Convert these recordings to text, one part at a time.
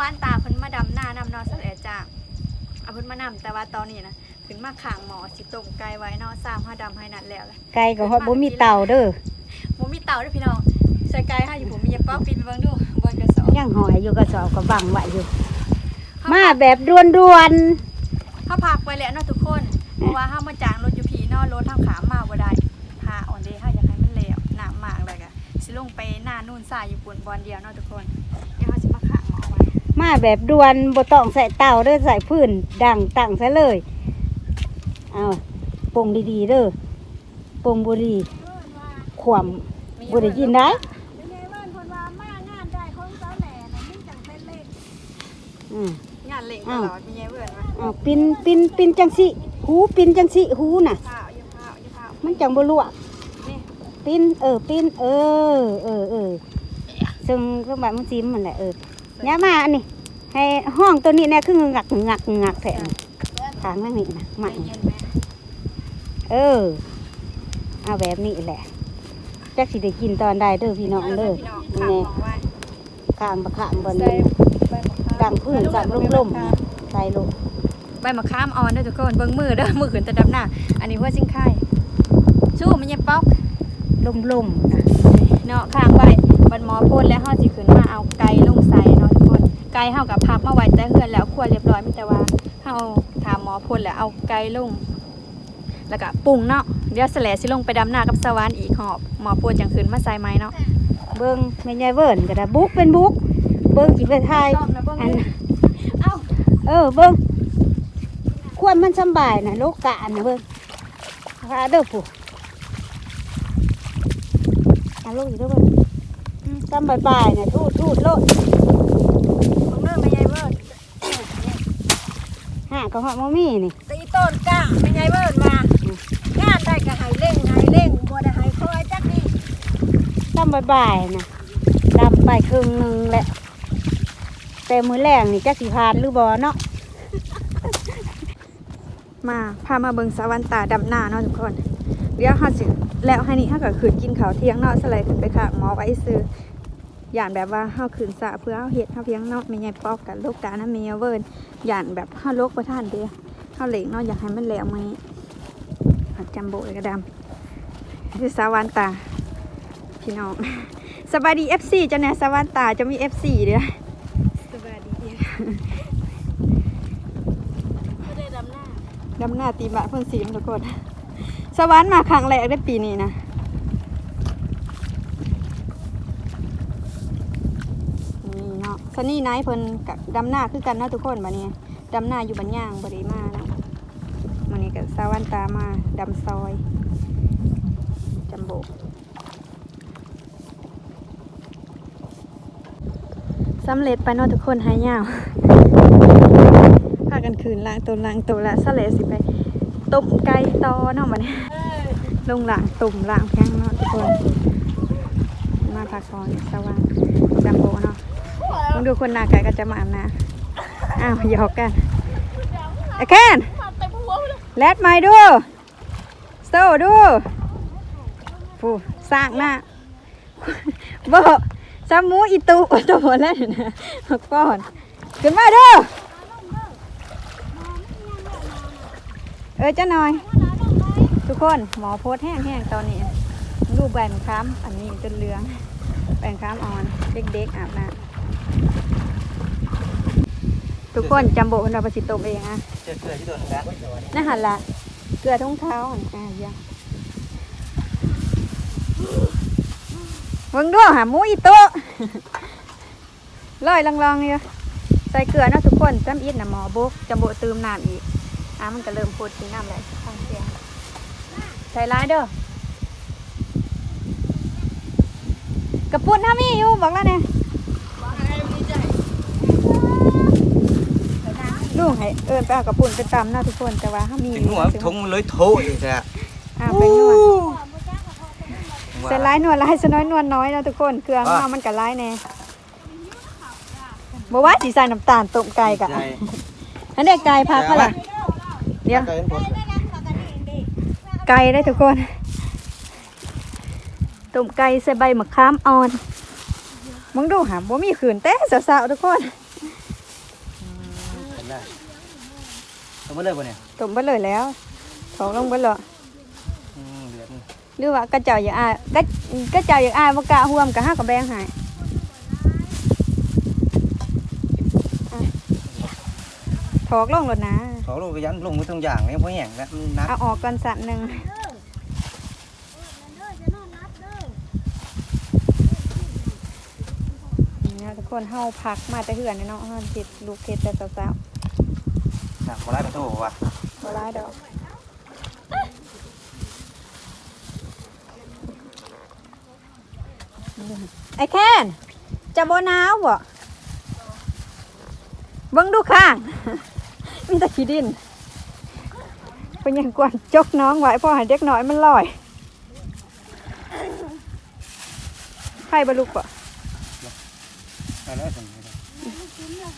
วรรค์ตาเพิ่นมาดำหน้านำเนาะแสลจ้าเอาเพิ่นมานำแต่ว่าตอนนี้นะถึงมาขางหมอสิต้มไก่ไว้เนาะสามห้าดำให้นัดแล้วแหละไก่ก็ฮอดบ่มีเต่าเด้อผมมีเต่าด้วยพี่น้องใส่ไก่ให้อยู่ผมมียาป้าปินไปเบิ่งดูบนกระสอบยังหอยอยู่กระสอบก็บังไว้อยู่ มาแบบด่วนเขาพักไว้แล้วเนาะทุกคนเพราะว่าห้ามาจางรถอยู่ผีเนาะรถทางขามาบ่ได้พาอ่อนเดย์ห้าอยากให้มันแล้วหนามากเลยกะสิลงไปหน้านู่นสายญี่ปุ่นบอลเดียวเนาะทุกคน มาแบบด่วนบ่ต้องใส่เต่าเด้อใส่พื้นดังตั้งซะเลยเอาปรุงดีๆเด้อปรุงบ่ดีขวมบ่ได้ยินได้อืมงานเล่งตลอดมีไงเพื่อนมาเอาปินปินปินจังสิหูปินจังสิหูน่ะข้าวอยู่ข้าวอยู่ข้าวมันจังบ่ลวกนี่ปินเออปินเออเออเออซึ่งเครื่องแบบมันซิมมันแหละเออ ย่ามาอันนี้ให้ห้องตัวนี้เนี่ยคืองักงักงักแถมทางนั่นนี่นะไม่มันเย็นไหมเออเอาแบบนี้แหละจักสิได้กินตอนใดเด้อพี่น้องเด้อพี่น้องขางหมแน่อไว้ข้างบะขามบนใส่ใบมะขามดังพื้นสั่นล่มๆใส่ลงใบมะขามอ่อนเด้อทุกคนเบิ่งมือเด้อมือขึ้นแต่ดำหน้าอันนี้หัวซิงไข่ชู้มันยังป๊อกล่มๆนะเนาะข้างไว้บันหมอพ่นแล้วเฮาสิขึ้นมาเอาไก่ลงใส่เนาะทุกคน ไก่เฮากับพับมาไว้แต่เฮือนแล้วครัวเรียบร้อยมีแต่ว่าเฮาถามหมอพ่นแล้วเอาไก่ลง แล้วก็ปรุงเนาะเดี๋ยวแสลสิลงไปดำนากับสวรรค์อีกหอบหมอพ่นจังขึ้นมาใส่ไม้เนาะเบิ่งแม่ยายเวิร์นก็ได้บุกเป็นบุกเบิ่งสิไปทายต้องนะเบิ่งอันเอ้าเออเบิ้งควรมันสำบายนะโลกกะนะเบิ้งพาเด้อผู้เอาลูกอยู่เด้อเบิ้งอืมสำบายบายนะทูดทูดโลด เบิ่งเด้อแม่ใหญ่เบิ่น ห่าก็หอมมี่นี่ตีต้นกล้าแม่ใหญ่เบิ่นมางานได้ก็ให้เร่งให้เร่งบ่ได้ให้คอยจักนี่สำบายบายนะดำไปครึ่งหนึ่งแหละแต่มือแรงนี่จะสิพานหรือบ่เนาะมาพามาเบิ่งสวรรค์ตาดำนาเนาะทุกคน เดี๋ยวเฮาสิแล้วให้นี่เฮาก็ขึ้นกินข้าวเที่ยงเนาะสไลด์ขึ้นไปข้างหมอไว้ซื้ออ ย่างแบบว่าเฮาขึ้นสระเพื่อเฮาเฮ็ดเฮาเพียงเนาะแม่ใหญ่ปอกกันลูกกานะแม่ใหญ่เวิร์นอย่างแบบเฮาลกบ่ทันเด้เฮาเหล็กเนาะอยากให้มันแล้วมื้อนี้ผัดจัมโบ้เลยก็ดำคือสวรรค์ตาพี่น้องสบายดี FC จ้ะเนี่ยสวรรค์ตาจะมี FC เด้อสบายดีไม่ได้ดำหน้าดำหน้าตีบะเพ่นสีมทุกคนสวรรค์มาครั้งแรกได้ปีนี้นะนี่ เนาะซันนี่นท์เพิ่นกับดำหน้าคือกันเนาะทุกคนบัดนี้ดำหน้าอยู่บันย่างบริมานะมันนี้กับสวรรค์ตามาดำซอยจัมโบสำเร็จไปเนาะทุกคนหายยาวพากันคืนล้างตัวล้างตัวละสะเลสิไปต้มไก่ตอเนาะมันลงหล้างตุ่มหล้างแข้งเนาะทุกคน มาพักผ่อนสว่างจัมโบเนาะ มึงดูคนหน้าไก่ก็จะมาอาบนะอ้าวหยอกกันไอ้แคนแลดไม้ดูโซดูผู้สร้างหน้าบ่ซามูอีตุตัวแล้วนะกผ่อนขึ้นมาด้อเออจ้าหน่อย ทุกคนหมอโพสแห้งๆตอนนี้รูปใบมะขามอันนี้จนเหลืองใบมะขามอ่อน เด็กๆอาบน้ำ ทุกคนจำโบคนเราประสิตมเองอะเจอเกลือที่โดนแล้วน่าหันละเกลือทุ่งเท้าอะอะเดี๋ยวเบิ่งด้วยหาหมูอีโตะลอยลองๆเนี่ยใส่เกลือเนาะทุกคนจำอิดนะหมอบุกจำโบเติมน้ำอีกอะมันก็เริ่มพูดถึงน้ำแล้วฟังเสียงใส่ร้ายเด้อกระปุ้นถ้ามีอยู่บอกแล้วเนี่ย ลูกให้เอิญไปเอากระปุ้นไปตำเนาะทุกคนแต่ว่าถ้ามีถึงหัวทงเลยโถอีกแท้อะไปนวดใส่ร้ายนวดร้ายสน้อยนวดน้อยเนาะทุกคนเครื่องเอามันก็ร้ายแน่บอกว่าสีใส่น้ำตาลต้มไก่กะใจอันนี้ไก่พักเท่าไหร่เดี๋ยวไก่เห็นผลไก่ได้ทุกคนต้มไก่ใส่ใบมะขามอ่อนมึงดูหาบ่มีขืนแต่สาวๆทุกคน เอามาเลยบ่เนี่ยต้มไปเลยแล้วถอกลงไปเลยอืมเดือดนี่หรือว่ากระเจ้าอย่างอายกระกระเจ้าอย่างอายบ่กล้าห่วมกับห้ากับแบงใหายถอกลงรถนะเขาลงไปยันลงมือทุกอย่างเลยเพราะแห้งแล้วมันนักเอาออกก่อนสัตว์หนึ่งนี่นะทุกคนเฮาพักมาแต่เหือนเนาะเฮาเฮ็ดลูกเฮ็ดแต่สาวห นักบ่ได้ประตูว่ะๆบ่ร้ายดอกไอ้แคนจะบ่หนาวบ่เบิ่งดูข้างมีแต่ขี้ดินเป็นหยังกวนจกน้องไว้พอให้เด็กน้อยมันลอย ใครบลุกบ่ เอาแล้วสิ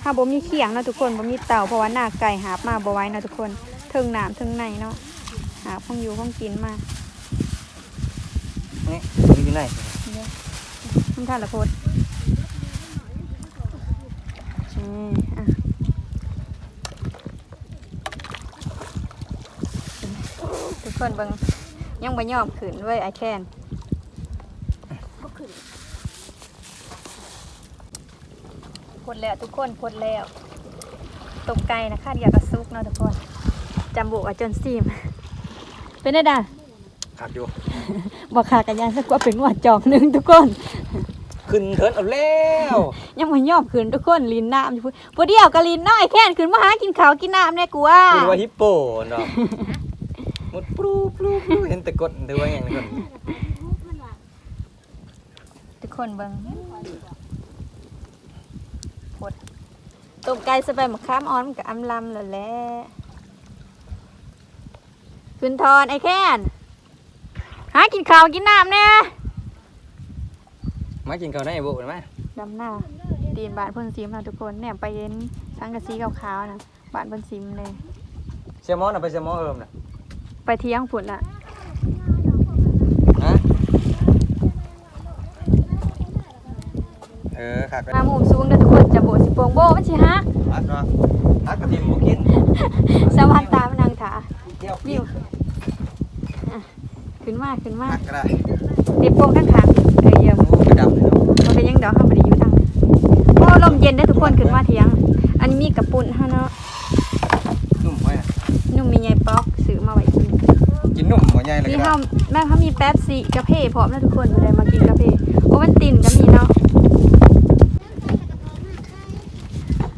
ถ้าบ่มีเขียงเนาะทุกคนบ่มีเต่าเพราะว่าหน้าไก่หาบมาบ่ไหว้เนาะทุกคนเทิงน้ำเทิงในเนาะหาของอยู่ของกินมานี่นี่อยู่ไหนน้ำท่านละโพดนี่อะทุกคนเบิ่งยังบ่ยอมขืนเว้ยไอแคน พดแล้วทุกคนพดแล้วตกไก่นะคาดอยากกระซุกเนาะทุกคนจำบุกอะจนซีม เป็นได้ด่าขาดอยู่บอกขากันยานสักว่าเป็นหวัดจอกหนึ่งทุกคน ขึ้นเถินเอาแล้วยังมันย่อมขืนทุกคนลินน้ำอยู่พุ่นพอเดียวก็ลินน้อยแค่นขืนมาหากินข้าวกินน้ำแน่กูว่าคือว่าฮิปโปเนาะมุดปลูปลูปลูเห็นแต่กดแต่ว่าอย่างนี้ก่อนทุกคนเบิ่ง พดต้มไก่สบายมะขามอ่อนมันกับอำลำแล้วแหละขึ้นทอนไอ้แค่นหากินข้าวกินน้ำแน่มากินข้าวในบุได้ไหมดำหน้าตีนบานเพิ่นซิมนะทุกคนแหนมไปเย็นทั้งกระซีขาวๆนะบานเพิ่นซิมเลยเสียหมอน่ะไปเสียหมอเอิมน่ะไปเที่ยงผุดละ ฮะเออขาดกันมาหมุมสูงเด้อทุกคนจะโบสิโปงโบมันสิฮักฮักเนาะฮักกระทิมบ่กินสวัสดตามนางถาเที่ยววิวอะขึ้นมาขึ้นมาฮักก็ได้เด็บโปงทั้งขางเอ้ยเยี่ยม โอ้กระดำเลยเนาะมันเป็นยังดอกห้ามบ่ได้อยู่ทางนั้นโอ้ลมเย็นได้อทุกคนขึ้นมาเที่ยง อันนี้มีกระปุ่นฮะเนาะนุ่มไว้น่ะนุ่มมีใยป๊อกซื้อมาไว้กินกินนุ่มหัวใหญ่เลยนี่ก็ได้เฮาแม่เขามีแป๊บซี่กาแฟพร้อมแล้วทุกคนเลยมากินกาแฟโอ้มันติ่นก็มีเนาะ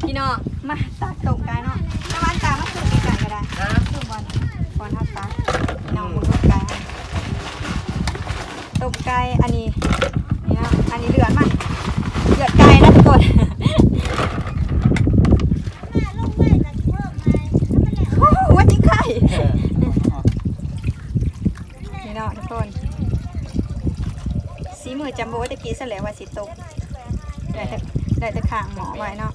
พี่น้องมาตักตกกันเนาะตะวันตามาสูบกันก็ได้สูบบอลบอลทับตาพี่น้องมึงตกไก่ตกไก่อันนี้นี่เนาะอันนี้เดือดมาเดือดไก่นะทุกคนโอ้โหวันนี้ไข่นี่เนาะทุกคนสีมือจำโบไว้ตะกี้ ซะแล้วว่าสิตกได้แต่ได้แต่ข้างหมอไว้เนาะ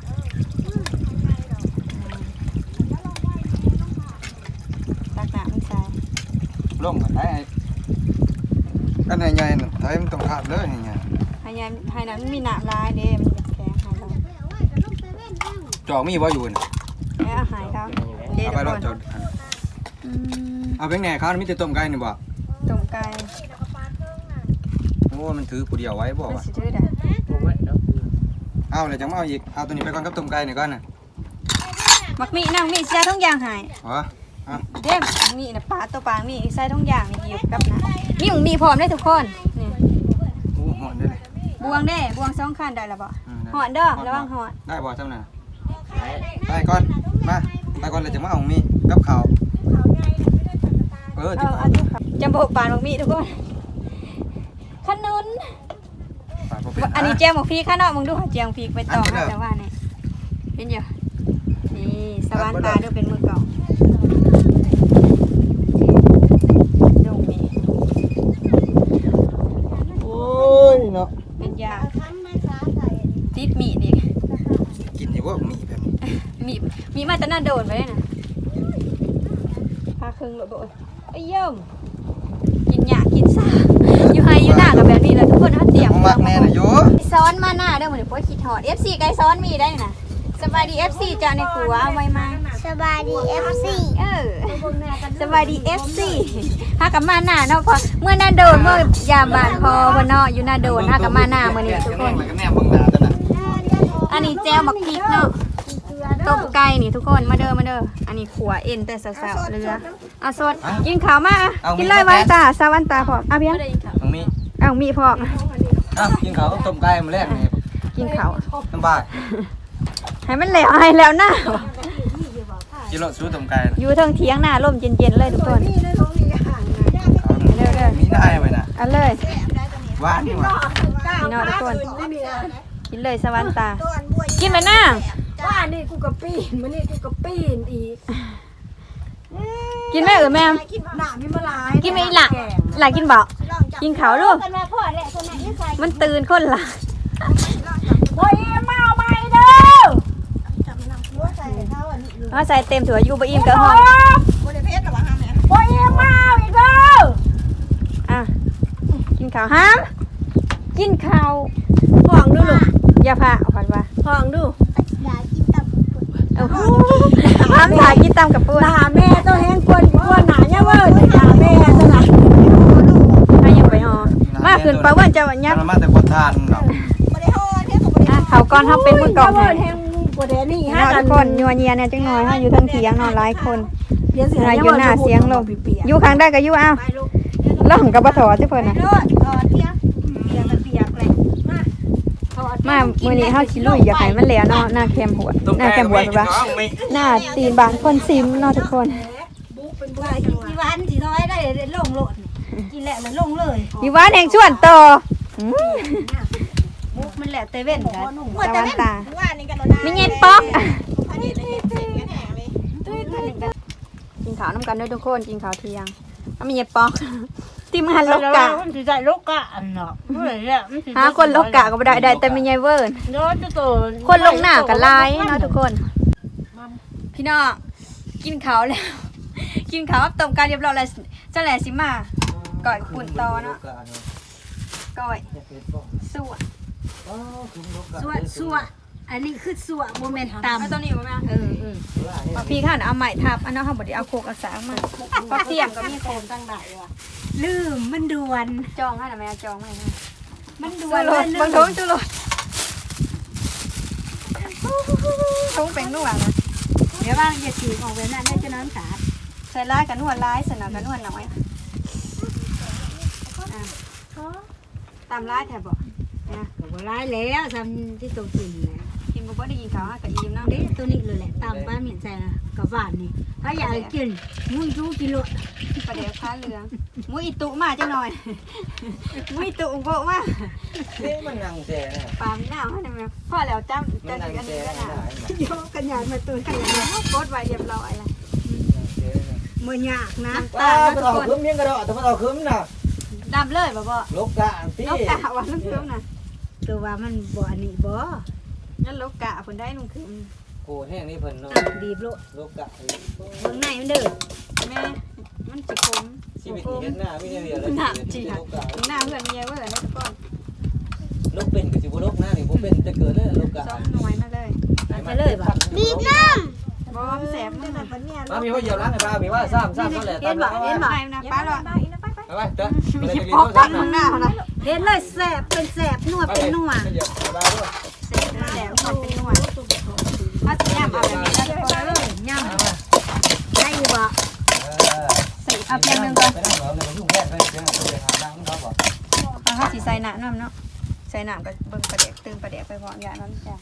ตักน้ำใส่ร่มกันได้อันไหนใหญ่น่ไทยมันต้องขาดเลยนี่ไงให้ยายให้น้ำมันมีน้ำลายเด้มันจะแข็งให้เราจอกมีบ่าอยู่น่ะแล้วเอาหายเขาเอาไปรคถนจอดเอาเป็นไงข้าวมีแต่ต้มไก่นี่บ่ อ้มันถือผู้เดียวไว้บ่มันวะสิถือได้เอาเลยจังมาเอาอีกเอาตัวนี้ไปก่อนกับต้มไก่นี่ก่อนน่ะมักมีนั่งมีใส่ทุกอย่างใหายเหรอเอาเด้มีน่ะปลาตัวปลามีใส่ทุกอย่างนี่อยู่กับน้ำมีหมูมีพร้อมได้ทุกคนนี่โอ้หอนได้เลยบวงเด้บวงสองคันได้ละบ่อืมได้หอนเด้อระวังหอนได้บ่จำน่ะไปก่อนมาไปก่อนเลยจังมาเอามีกับข้าวเออเอาจิบเอาทุกครับจำโบปานมักมีทุกคน ขนุนฝากบ่เป็นอันนี้แจงหมกพีข้างนอกมึงดูหาแจงหมกพีไปต่ออันนี้เด้อแต่ว่าเนี่ยเป็นอยู่นี่สวรรค์ตาเด้อเป็นมือเก่าดงนี่โอ้ยเนาะเป็นยาติดมีดอีกกินอยู่บ่มีแบบนี้มีดมีดมาแตะน่าโดนไปเลยนะครึ่งเลยบ่ไอ้เยิ่มกินหยากินซ่าอยู่ไฮอยู่หน้า กับแบบนี้แหละทุกคนเอาเตรียมบ่มักแน่น่ะโยซ้อนมาหน้าเด้อเหมือนพวกคิดฮอด FC ไกซ้อนมีได้น่ะสบายดี FC จ้าในครัวเอาไว้มาสบายดีเอฟซีเออสบายดี FC หากับมาหน้าเนาะพอเมื่อหน้าโดนเมื่อยามบานพอบ่เนาะอยู่หน้าโดนหากับมาหน้ามื้อนี้ทุกคนแล้วก็แนมเบิ่งหน้าตัวน่ะอันนี้แจวหมักพริกเนาะต้มไก่นี่ทุกคนมาเด้อมาเด้ออันนี้ขัวเอ็นแต่สาวๆเรือเอาสดกินข้าวมาอะกินเลยวันตาสาวันตาพร้อมอะเพียงตรงนี้เอามีพร้อมอ้าวกินข้าวกับต้มไก่มื้อแรกนี่กินข้าวสบายให้มันแล้วให้แล้วหน้ากินรสสู้ต้มไก่น่ะอยู่เทิงเถียงหน้าลมเย็นๆเลยทุกคนเด้อมีหน้าไว้น่ะเอาเลยหวานนี่หว่าพี่น้องทุกคนกินเลยสวันตา กินไปหน้าว่านี่กูก็ปีนมันนี่กูก็ปีนอีก กินไหมเออแม่หน้ามีมาลายกินไหมอีหล่ะหล่ะกินบ่กินข้าวลูกกันมาพ่อแหละคนไหนที่ใส่มันตื่นคนละโอ้ยมาเอาใหม่เด้อเอาใส่เต็มถั่วอยู่บ่อิ่มก็ห้องโอ้ยมาเอาอีกเด้ออะกินข้าวห้ามกินข้าวห้องดูลูกอย่าพาเอาก่อนว่าห้องดูอยากกินตับเอาห้ามถ่ายกินตามกับปูนตาแม่ต้องแห้งกวนกวนหนาเนี่ยเว้ยตาแม่ซะนะ ให้ยังไปหอมา ขึ้นไปว่าจะยับมันมาแต่คนทานเนาะอะเขาก่อนเขาเป็นมือกล่องเว้ให้ยแห้งบ่ได้นี่เนาะทุกคนยัวเนียเนี่ยจังหน่อยเฮาอยู่เทั้งเถียงเนาะหลายคนเดี๋ยวสิหาอยู่หน้าเสียงลงเปียกอยู่ข้างได้ก็อยู่เอาล่องกับบ่ถอดซิเพิ่นน่ะโดดถอดเพียงเพียงกันเปียกเลยมามื้อนี้เฮาสิลุยอยากให้มันแล้วเนาะหน้าแคมหัวต้มหน้าไก่แคมหัวไม่แปลว่าน้องไม่หน้าตีนบางคนซิมเนาะทุกคน ว่าอีวันสิน้อยได้ลงโลด กินแล้วแล้วลงเลยอยู่บ้านแห่งชวนต่ออืมมุกมันแหละเตเว่นกันตะวันตาว่านี่กันมีเงินป๊อกกินข้าวน้ำกันด้วยทุกคนกินข้าวเที่ยงเอามีเงินป๊อกที่มันลกกะมันสิใส่ลูกกะอันเนาะเมื่อเนี่ยมันสิหาคนลกกะก็บ่ได้ได้แต่มีเงินเวิร์นโดนจะโตคนลงหน้ากันลายเนาะทุกคน พี่น้องกินข้าวแล้ว กินข้าวต้มกันเรียบร้อยแล้วเจ้าแหล่สิมา ก่อยปุ่นตอเนาะก่อยสู้สวดสวดอันนี้คือสวดโมเมนต์ตาตามมเอาตัวนี้มาเออเออปะพี่ข้านเอาใหม่ทับอันนั้นเขาบอกได้เอาโคกเอาสางมาปะเสี่ยงก็มีโคมตั้งไหนวะลืมมันด่วนจองให้หน่อยไหมเอาจองให้หน่อยมันด่จุวนลดบางท้องจุลดท้องเป็นนวดนะเดี๋ยวว่าอย่าถีบออกไปนั่นได้จะน้ำขาดใส่ร้ายกับนวดร้ายสนับกับนวดน้อย อะตามร้ายแถบบอกนะก็บ่ร้ายแล้วทำที่ตัวจริงนะกินบ่ได้กินข้าวกับอิ่มเนาะเด็ตัวนี้เลยแหละตามป้าเหมียนใจนะกับหวานนี่ถ้าอยากกินมุ้ยจูกิโลประเดี๋ยวค้าเหลืองมุ้ยอิตุมาจังหน่อย มุ้ยอิตุอุโบมานี่มันนั่งแช่เนี่ยปลามีหน้าให้ได้ไหมพ่อแล้วจำมันจะนั่งถึงอันแช่นี้แล้วได้นะโยกันยานมาตัวขกันยันเขาโคตรไว้เรียบร้อยแล้วมือยากนะน้ำว้าตาลวเนาะมันทุอกอกคนคืมยังกระโดดแต่มันออกคืมน่ะ ดำเลยบ่บ่ลกกะพี่ลกกะว่านุ่งคืมน่ะตัวว่ามันบ่อันนี้บ่งั้นลกกะเพิ่นได้นุ่งคืมโกแห้งนี่เพิ่นเนาะดีบโลลกกะเบิ่งในมันเด้อแม่ มันสิคมชีวิตเฮ็ดหน้าไม่ใช่เรียนหน้าจีลค่ะกกะหน้าเพื่อนมีเยอะเว้ยนะทุกคนลกเป็นก็สิบ่ลกหน้านี่บ่เป็นจะเกิดเลยลกกะซ้อมหน่วยมาเลยบีบน้บ่มแสบมันน่ะำมามีว่าเหยียบล้างให้ป้ามีว่าซ้ำซ้ำนั่นแหละเห็นบ่เห็นบ่นะป้าหรอ ไปไปเด้อมีหยิบพกตั้งข้างหน้าเขานะเห็นเลยแสบเป็นแสบนวดเป็นนวดเหยียบป้าด้วยแสบแสบมันเป็นหน่วยมาสิยามเอาแบบนี้นะทุกคนย่ำได้อยู่บ่สิเอาเพียงหนึงก่อนไปนั่งเหรอเนี่ยมันยุ่งแค่ไปเสียงตัวเดียวหานั่งเขาบอกเอาเฮาสิใส่น้ำน้ำเนาะใส่น้ำก็เบิ่งประเดกตื่นประเดกไปพร้อมอย่างนั้นจ้ะ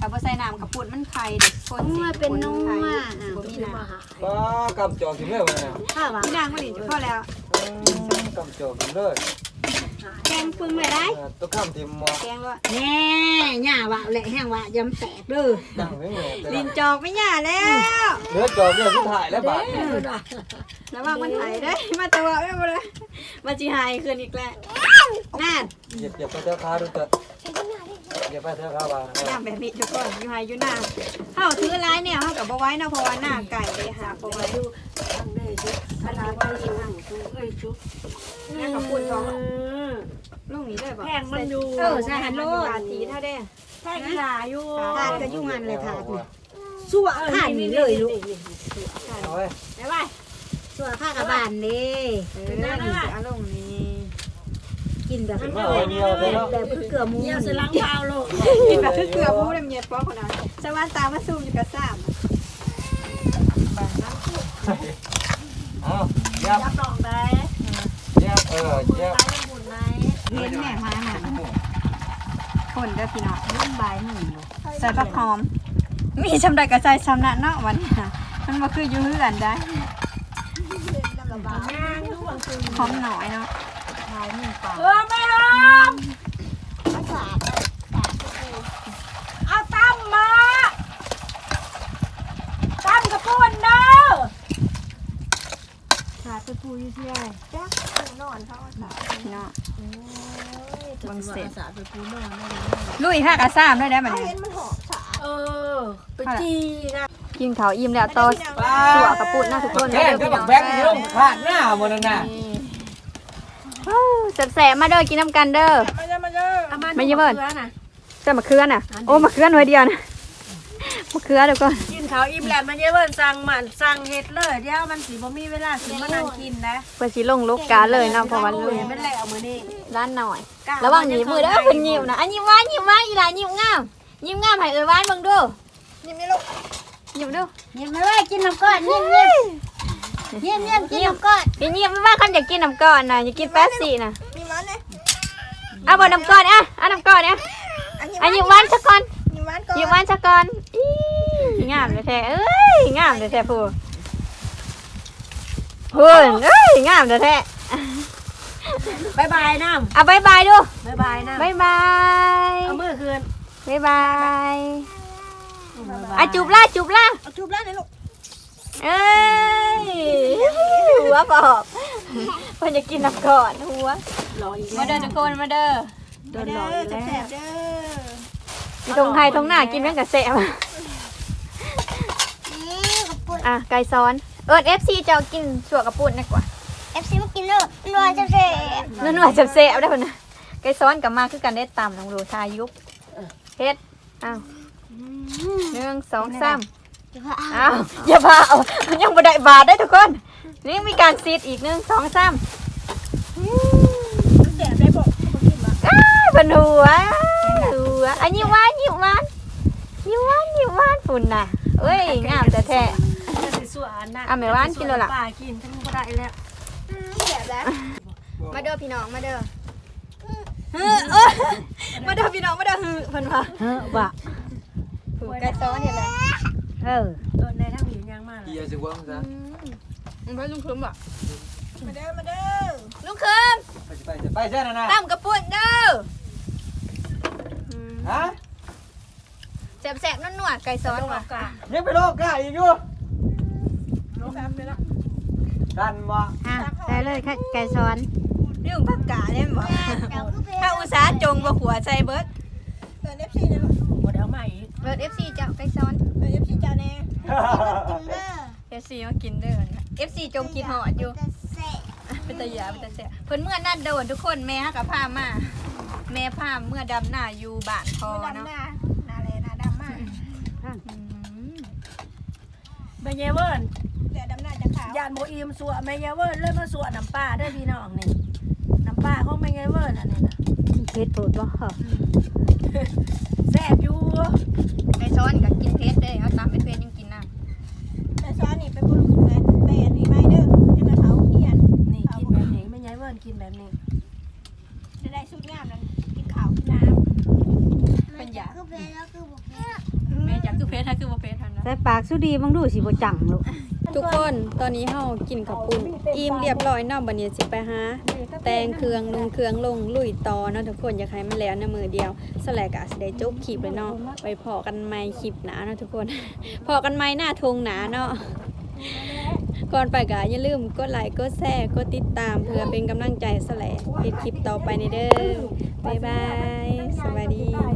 ถ้าบ่ใส่น้ำกับปุ่นมันไข่เด็กคนสินวดเป็นนวดไข่อะบ่มีน้ำก็กำจอกถึงเลยวันนี้ถ้าว่าพี่นางก็ดีจุพอแล้ว กำจอกถึงเลย งปึงไม่ได้ตัวข้ามทีมมอแกงด้วยแน่ย่าว่าแหละแห้งว่ายำแตกเด้อดังไม่เหนื่อยลินจอกไม่หย่าแล้วเลือดจอกเนี่ยสุดท้ายแล้วบาดระวังมันหายได้ มาตัวไม่หมดเลยมาจีหายคืนอีกแล้วนั่นเหยียบเหยียบไปเท้าขาดูเถอะเหยียบไปเท้าขาบ้างย่างแบบนี้ทุกคนอยู่ไฮอยู่หน้าเฮาถือร้ายเนี่ยเฮากับบ่ไว้เนาะเพราะว่าหน้าไก่เลยค่ะบ่ไว้ดูอันนี้ว่าสินั่งชูเอ้ยชูนี่กับปุ่นท้องลงนี้เลยบ่แพงมันอยู่เออใส่หันโลด บาทีเท่าได้ แพงหลายอยู่ถาดก็อยู่หันเลยถาดนี่สั่วข้านนี่เลยลูกเอาไว้ไปไปสั่วข้ากระบานนี่เออนี่จะเอาลงนี้กินแบบเอาไว้เดียวเลยเนาะแบบคือเกลือหมูเยี่ยวสลังเปล่าลูกกินแบบคือเกลือผู้ดำเนียดป้อคนนั้นสวรรค์ตามาซูมอยู่กับซ้ำเอาเหยียบรับรองได้เหยียบเออเหยียบไปลงบุญไหม เลี้ยงแม่มาหาคนเด้อพี่น้องรุ่นใบหนึ่งใส่ผักหอม มีชำใดกระจายชำนะเนาะวันนี้ค่ะมันบ่คืออยู่เฮือนได้งานดูบางคืนหอมหน่อยเนาะทายหนึ่งปากเออไม่หอมเอาตั้มมาตั้มกระปุนเด้อถาดไปปูอยู่ที่ไหน นอนเขาพี่น้องบางเศษสาไปปูนอนได้ลุยห้ากระซ้ำด้วยได้บัดนี้เออ ไปจีนะกินข้าวอิ่มแล้วต่อสัวกระปุ้นเนาะทุกคนแค่ก็บักแบงค์นี่ลงขาดหน้าหมดนั่นน่ะแสบๆมาเด้อกินน้ำกันเด้อ มาเจอมาเจอเอามาไม่เยอะเบิ่นดูนะเจ้ามะเขือน่ะ โอ้มะเขือหน่วยเดียวนะมะเขือเดี๋ยวก่อนกิน ข้าวอิ่มแล้วมาเยอะเบิ่นสั่งมันสั่งเฮ็ดเลยเดี๋ยวมันสิบ่มีเวลาสิมานั่งกินนะเพื่อสิลงลูกกาเลยเนาะเพราะว่าลุยเป็นแล้วมื้อนี้ ร้านหน่อยระวังหนีมือเด้อเพิ่นยิ้มนะอันยิ้มหวานยิ้มหวานอีหลายิ้มงามยิ้มงามให้เอ้ยหวานเบิ่งดูยิ้มนี่ลูกยิ้มดูยิ้มไม่ไหวกินน้ำก้อนยิ้มยิ้มยิ้มยิ้มกินน้ำก้อนยิ้มยิ้มไม่ว่าคันอยากกินน้ำก้อนน่ะอยากกินแป๊บซี่น่ะเอาบ่น้ำก้อนอะเอาน้ำก้อนอะอันยิ้มหวานสักก่อนยิ้มหวานสักก่อนอี งามเลยแท้เอ้ยงามเลยแท้ผู้พูนเอ้ยงามเลยแท้บายบายน้ำเอาบายบายดูบายบายน้ำบายบายเอามือคืนบายบายอะจูบล่ะจูบล่ะเอาจูบแล้วเลยลูกเอ้ยหัวบอกเพิ่นจะกินน้ำก่อนหัวรออีกมาเด้อทุกคนมาเด้อโดนหลอกอีกแล้วอยู่ตรงไทยตรงหน้ากินแม่งกะเสะมา อะไก่ซ้อน เอิร์ดเอฟซีจะเอากินสัวกระปุ่นดีกว่าเอฟซีมากินเลยนวลจะเสนุ่นๆจะเสะได้พุ่นนะไก่ซ้อนกับมาคือกันได้ตำลองดูทายุบเฮ็ดอ้าวหนึ่งสองสามอ้าวอย่าพาเอามันยังบ่ได้บาทได้ทุกคน นี่มีการซีดอีกหนึ่งสองสามแสบได้บอกอ้าวเป็นหัวหัวอันนี้หวานยิ้มหวานยิ้มหวานยิ้มหวานฝุ่นน่ะเอ้ยงามแต่แท้จะ สิสวนนะอะแม่ว่านกินแล้วล่ะ ป่ากินทั้งบ่ได้แล้ว มาเด้อพี่น้องมาเด้อเออเออมาเด้อพี่น้องมาเด้อฮือเพิ่นว่าเฮ้อว่ะผูกไก่ซ้อนนี่แหละเออโดนในทั้งหญิงยางมากเกียร์สิวงซะมันไปลุงคืมบ่มาเด้อมาเด้อลุงคืมไปสิไปสิไปใช่น่ะนะตั้มกระปุ่นเด้อฮะแสบๆนวดๆไก่ซ้อนว่ะ กะยังไปโลกกล้าอีกอยู่ ลงแป๊บไปแล้ว ดันบ่อะได้เลยค่ะไก่ซ้อนเรื่องผักกาดเนี่ยบ่ถ้าอุตสาห์จงบ่ขัวใจเบิดเติม FC นะลูกบ่ได้เอาใหม่อีกเบิด FC เจ้าไก่ซ้อนเติม FC จ้าแน่ FC มากินเด้อ FC จงกินหอดอยู่เป็นตาหยาเป็นตาเสียเพิ่นเมื่อนั่นโดนทุกคนแม่ฮักกับพามาแม่พาเมื่อดำหน้าอยู่บ้านคอเนาะหน้าหน้าเลยหน้าดำมากอืมแม่เยาเวิร์น ยานโมอิมสัวแม่เยาเวิร์นเลยมาสัวน้ำปลาได้อพี่น้องนี่น้ำปลาของแม่เยาเวิร์นอันนี้นะเพชรโปรดบ่เหรอแซ่บอยู่ไอช้อนกับกินเพชรได้เอาตามเป็นเพชรยังกินน้แต่ซ้อนนี่ไปบุรุษแม่แม่นี่ไม่เด้อจะมาเขาเฮียนนี่กินแบบนี้แม่เยาเวิร์นกินแบบนี้จะได้ชุดงามนั้นกินข้าวกินน้ำเป็นหยาแม่จักคือเพชรถ้าคือบ่เพชรทันนะ ใส่ปากสุดีบังดูสิบ่จังลูก ทุกคนตอนนี้เฮากินข้าวปุ้นอิ่มเรียบร้อยเนาะบัดนี้สิไปหาแตงเครื่องนุ่งเครื่องลงลุยต่อเนาะทุกคนอยากให้มันแล้วในมือเดียวสแลกอะสิได้จบคลิปเลยเนาะไปพอกันใหม่คลิปหนาเนาะทุกคนพอกันใหม่หน้าทงหนาเนาะก่อนไปก็อย่าลืมกดไลค์กดแชร์กดติดตามเพื่อเป็นกำลังใจสแลเฮ็ดคลิปต่อไปในเด้อบ๊ายบายสวัสดี